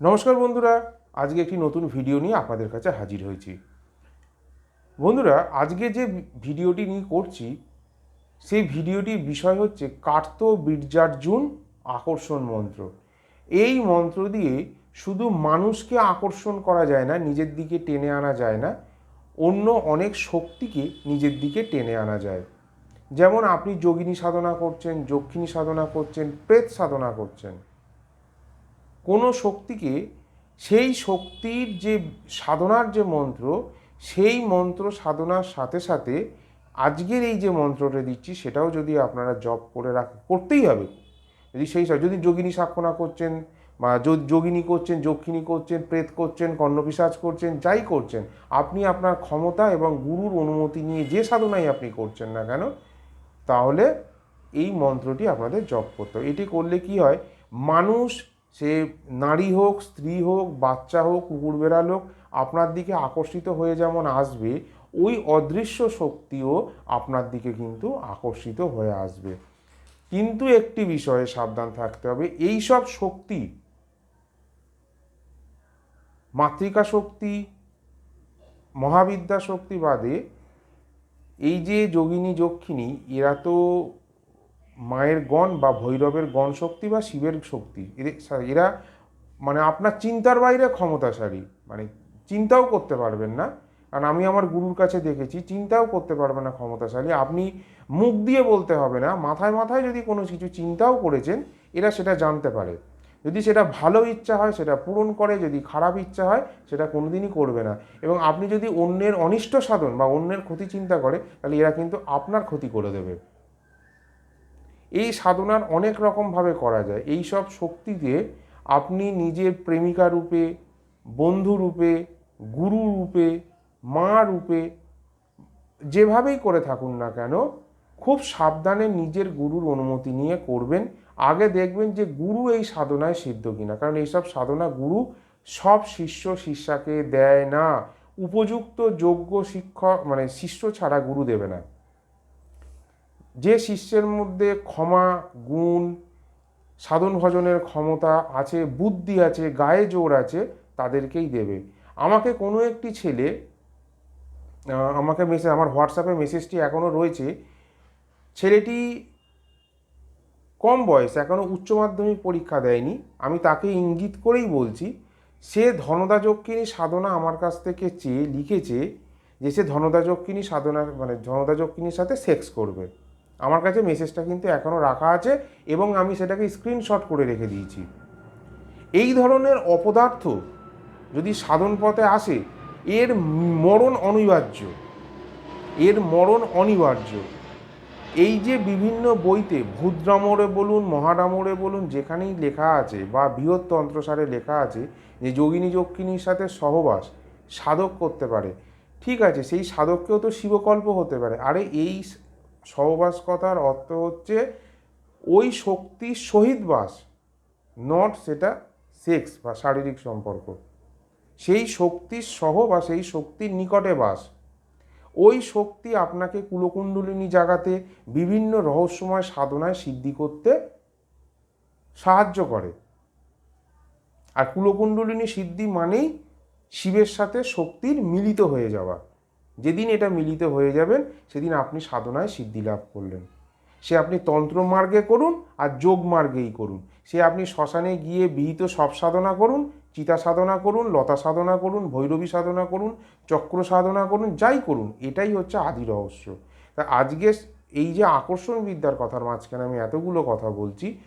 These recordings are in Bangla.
নমস্কার বন্ধুরা, আজকে একটি নতুন ভিডিও নিয়ে আপনাদের কাছে হাজির হয়েছি। বন্ধুরা, আজকে যে ভিডিওটি নিয়ে করছি, সেই ভিডিওটির বিষয় হচ্ছে কার্ত বীর্যার্জুন আকর্ষণ মন্ত্র। এই মন্ত্র দিয়ে শুধু মানুষকে আকর্ষণ করা যায় না, নিজের দিকে টেনে আনা যায় না, অন্য অনেক শক্তিকে নিজের দিকে টেনে আনা যায়। যেমন আপনি যোগিনী সাধনা করছেন, যক্ষিণী সাধনা করছেন, প্রেত সাধনা করছেন। কোনো শক্তিকে, সেই শক্তির যে সাধনার যে মন্ত্র, সেই মন্ত্র সাধনার সাথে সাথে আজকের এই যে মন্ত্রটা দিচ্ছি, সেটাও যদি আপনারা জপ করে রাখ, করতেই হবে। যদি সেই যদি যোগিনী সাক্ষনা করছেন বা যোগিনী করছেন, যক্ষিণী করছেন, প্রেত করছেন, কর্ণপিসাজ করছেন, যাই করছেন, আপনি আপনার ক্ষমতা এবং গুরুর অনুমতি নিয়ে যে সাধনাই আপনি করছেন না কেন, তাহলে এই মন্ত্রটি আপনাদের জপ করতে এটি করলে কি হয়? মানুষ সে নারী হোক, স্ত্রী হোক, বাচ্চা হোক, কুকুর বেড়াল হোক, আপনার দিকে আকর্ষিত হয়ে যেমন আসবে, ওই অদৃশ্য শক্তিও আপনার দিকে কিন্তু আকর্ষিত হয়ে আসবে। কিন্তু একটি বিষয়ে সাবধান থাকতে হবে, এই সব শক্তি, মাতৃকা শক্তি, মহাবিদ্যা শক্তি বাদে, এই যে যোগিনী যক্ষিণী এরা তো মায়ের গণ বা ভৈরবের গণ শক্তি বা শিবের শক্তি। এরা মানে আপনার চিন্তার বাইরে ক্ষমতাশালী। মানে চিন্তাও করতে পারবেন না। কারণ আমি আমার গুরুর কাছে দেখেছি, চিন্তাও করতে পারবেন না ক্ষমতাশালী। আপনি মুখ দিয়ে বলতে হবে না, মাথায় মাথায় যদি কোনো কিছু চিন্তাও করেছেন, এরা সেটা জানতে পারে। যদি সেটা ভালো ইচ্ছা হয়, সেটা পূরণ করে। যদি খারাপ ইচ্ছা হয়, সেটা কোনোদিনই করবে না। এবং আপনি যদি অন্যের অনিষ্ট সাধন বা অন্যের ক্ষতি চিন্তা করে, তাহলে এরা কিন্তু আপনার ক্ষতি করে দেবে। এই সাধনার অনেক রকমভাবে করা যায়। এই সব শক্তিতে আপনি নিজের প্রেমিকা রূপে, বন্ধু রূপে, গুরু রূপে, মা রূপে যেভাবেই করে থাকুন না কেন, খুব সাবধানে নিজের গুরুর অনুমতি নিয়ে করবেন। আগে দেখবেন যে গুরু এই সাধনায় সিদ্ধ কিনা। কারণ এইসব সাধনা গুরু সব শিষ্য শিষ্যাকে দেয় না। উপযুক্ত যোগ্য শিক্ষক মানে শিষ্য ছাড়া গুরু দেবে না। যে শিষ্যের মধ্যে ক্ষমা, গুণ, সাধন ভজনের ক্ষমতা আছে, বুদ্ধি আছে, গায়ে জোর আছে, তাদেরকেই দেবে। আমাকে কোনো একটি ছেলে আমাকে মেসেজ আমার হোয়াটসঅ্যাপে মেসেজটি এখনও রয়েছে। ছেলেটি কম বয়স, এখনও উচ্চ মাধ্যমিক পরীক্ষা দেয়নি। আমি তাকে ইঙ্গিত করেই বলছি, সে ধনদা যক্ষিণী সাধনা আমার কাছ থেকে চেয়ে লিখেছে যে সে ধনদা যক্ষিণী সাধনা মানে ধনদা যক্ষিণীর সাথে সেক্স করবে। আমার কাছে মেসেজটা কিন্তু এখনও রাখা আছে এবং আমি সেটাকে স্ক্রিনশট করে রেখে দিয়েছি। এই ধরনের অপদার্থ যদি সাধন পথে আসে, এর মরণ অনিবার্য। এর মরণ অনিবার্য। এই যে বিভিন্ন বইতে ভূতরামরে বলুন মহারামরে বলুন, যেখানেই লেখা আছে বা বৃহৎ তন্ত্রসারে লেখা আছে যে যোগিনী যক্ষিণীর সাথে সহবাস সাধক করতে পারে, ঠিক আছে, সেই সাধককেও তো শিবকল্প হতে পারে। আরে এই সহবাস কথার অর্থ হচ্ছে ওই শক্তির সহিত বাস নট সেটা সেক্স বা শারীরিক সম্পর্ক। সেই শক্তির সহ বা সেই শক্তির নিকটে বাস। ওই শক্তি আপনাকে কুলকুণ্ডলিনী জাগাতে বিভিন্ন রহস্যময় সাধনায় সিদ্ধি করতে সাহায্য করে। আর কুলকুণ্ডলিনী সিদ্ধি মানেই শিবের সাথে শক্তির মিলিত হয়ে যাওয়া। যেদিন এটা মিলিত হয়ে যাবেন, সেদিন আপনি সাধনায় সিদ্ধি লাভ করলেন। সে আপনি তন্ত্র মার্গে করুন আর যোগ মার্গেই করুন। সে আপনি শ্মশানে গিয়ে বিহিত সব সাধনা করুন, চিতা সাধনা করুন, লতা সাধনা করুন, ভৈরবী সাধনা করুন, চক্র সাধনা করুন, যাই করুন, এটাই হচ্ছে আদি রহস্য। তা আজকে এই যে আকর্ষণ বিদ্যার কথার মাঝখানে আমি এতগুলো কথা বলছি,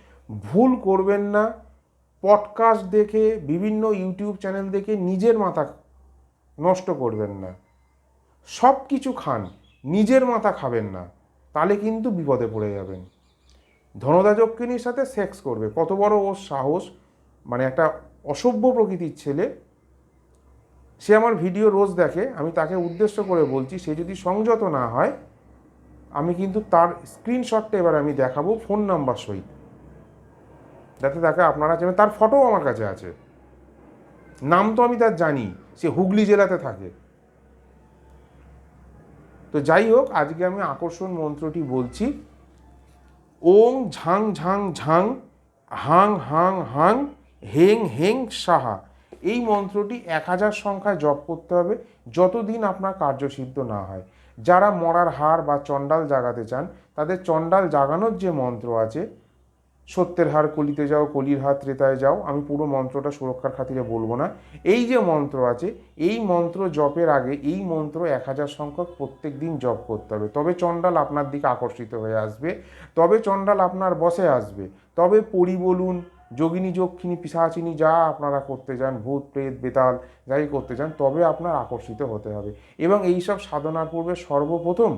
ভুল করবেন না পডকাস্ট দেখে, বিভিন্ন ইউটিউব চ্যানেল দেখে নিজের মাথা নষ্ট করবেন না। সব কিছু খান, নিজের মাথা খাবেন না তাহলে কিন্তু বিপদে পড়ে যাবেন। ধনদা যক্ষিণীর সাথে সেক্স করবে। কত বড় ওর সাহস মানে একটা অসভ্য প্রকৃতির ছেলে। সে আমার ভিডিও রোজ দেখে, আমি তাকে উদ্দেশ্য করে বলছি, সে যদি সংযত না হয়, আমি কিন্তু তার স্ক্রিনশটটা এবার আমি দেখাবো ফোন নাম্বার সহিত। যাতে তাকে আপনারা চেনেন, তার ফটোও আমার কাছে আছে। নাম তো আমি তার জানি, সে হুগলি জেলাতে থাকে। তো যাই হোক, আজকে আমি আকর্ষণ মন্ত্রটি বলছি, ওং Zhang Zhang Zhang, Hang Hang Hang, হেং হেং সাহা। এই মন্ত্রটি এক হাজার সংখ্যায় জপ করতে হবে, যতদিন আপনার কার্যসিদ্ধ না হয়। যারা মরার হার বা চণ্ডাল জাগাতে চান, তাদের চণ্ডাল জাগানোর যে মন্ত্র আছে সত্যের হার কলিতে যাও, কলির হাত ত্রেতায় যাও, আমি পুরো মন্ত্রটা সুরক্ষার খাতিরে বলব না। এই যে মন্ত্র আছে, এই মন্ত্র জপের আগে, এই মন্ত্র এক হাজার সংখ্যক প্রত্যেক দিন জপ করতে হবে। তবে চণ্ডাল আপনার দিকে আকর্ষিত হয়ে আসবে, তবে চণ্ডাল আপনার বসে আসবে। তবে পরি বলুন, যোগিনী, যক্ষিণী, পিসাচিনী, যা আপনারা করতে যান ভূত, প্রেত, বেতাল, যাই করতে চান, তবে আপনার আকর্ষিত হতে হবে। এবং এইসব সাধনার পূর্বে সর্বপ্রথম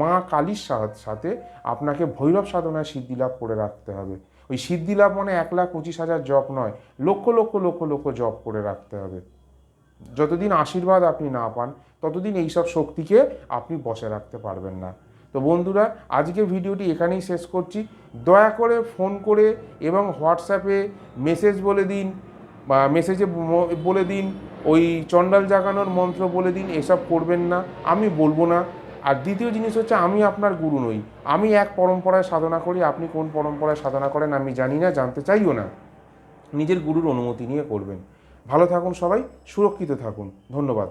মা কালীর সাথে আপনাকে ভৈরব সাধনায় সিদ্ধিলাভ করে রাখতে হবে। ওই সিদ্ধিলাভ মানে এক লাখ পঁচিশ হাজার জপ নয়, লক্ষ লক্ষ লক্ষ লক্ষ জপ করে রাখতে হবে। যতদিন আশীর্বাদ আপনি না পান, ততদিন এইসব শক্তিকে আপনি বসে রাখতে পারবেন না। তো বন্ধুরা আজকে ভিডিওটি এখানেই শেষ করছি। দয়া করে ফোন করে এবং হোয়াটসঅ্যাপে মেসেজ বলে দিন বা মেসেজে বলে দিন, ওই চণ্ডাল জাগানোর মন্ত্র বলে দিন, এসব করবেন না। আমি বলব না আর দ্বিতীয় জিনিস হচ্ছে আমি আপনার গুরু নই। আমি এক পরম্পরায় সাধনা করি, আপনি কোন পরম্পরায় সাধনা করেন আমি জানি না, জানতে চাইও না। নিজের গুরুর অনুমতি নিয়ে করবেন। ভালো থাকুন সবাই, সুরক্ষিত থাকুন। ধন্যবাদ।